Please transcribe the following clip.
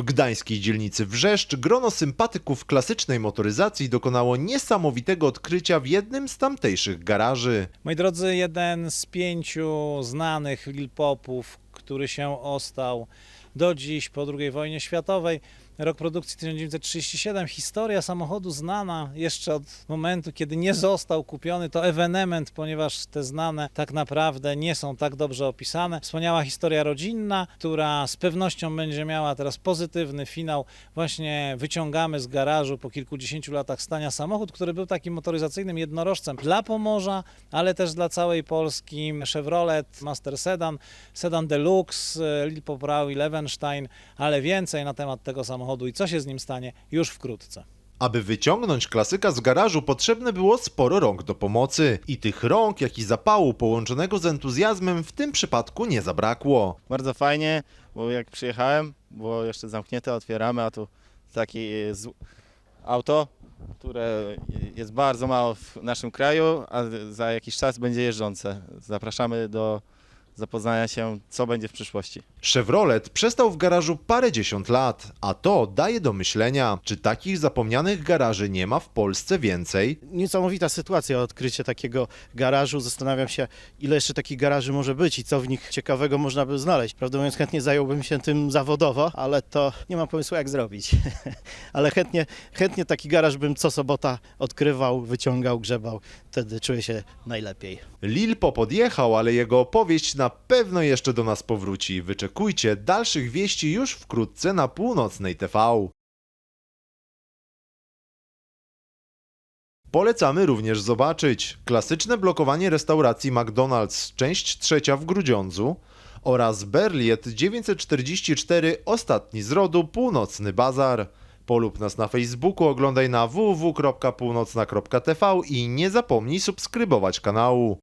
W gdańskiej dzielnicy Wrzeszcz grono sympatyków klasycznej motoryzacji dokonało niesamowitego odkrycia w jednym z tamtejszych garaży. Moi drodzy, jeden z pięciu znanych Lil Popów, który się ostał do dziś po II wojnie światowej. Rok produkcji 1937. Historia samochodu znana jeszcze od momentu, kiedy nie został kupiony. To ewenement, ponieważ te znane tak naprawdę nie są tak dobrze opisane. Wspaniała historia rodzinna, która z pewnością będzie miała teraz pozytywny finał. Właśnie wyciągamy z garażu po kilkudziesięciu latach stania samochód, który był takim motoryzacyjnym jednorożcem dla Pomorza, ale też dla całej Polski. Chevrolet Master Sedan, Sedan Deluxe, Lil Poprał i Levenstein, ale więcej na temat tego samochodu i co się z nim stanie już wkrótce. Aby wyciągnąć klasyka z garażu potrzebne było sporo rąk do pomocy. I tych rąk, jak i zapału połączonego z entuzjazmem w tym przypadku nie zabrakło. Bardzo fajnie, bo jak przyjechałem, było jeszcze zamknięte, otwieramy, a tu takie z- auto, które jest bardzo mało w naszym kraju, a za jakiś czas będzie jeżdżące. Zapraszamy do zapoznania się, co będzie w przyszłości. Chevrolet przestał w garażu parędziesiąt lat, a to daje do myślenia, czy takich zapomnianych garaży nie ma w Polsce więcej? Niesamowita sytuacja, odkrycie takiego garażu. Zastanawiam się, ile jeszcze takich garaży może być i co w nich ciekawego można by znaleźć. Prawdę mówiąc, chętnie zająłbym się tym zawodowo, ale to nie mam pomysłu, jak zrobić. ale chętnie, chętnie taki garaż bym co sobota odkrywał, wyciągał, grzebał. Wtedy czuję się najlepiej. Lil Pop odjechał, ale jego opowieść na pewno jeszcze do nas powróci. Wyczekujcie dalszych wieści już wkrótce na północnej TV. Polecamy również zobaczyć klasyczne blokowanie restauracji McDonald's, część trzecia w Grudziądzu oraz Berliet 944 Ostatni z rodu Północny Bazar. Polub nas na Facebooku, oglądaj na www.północna.tv i nie zapomnij subskrybować kanału.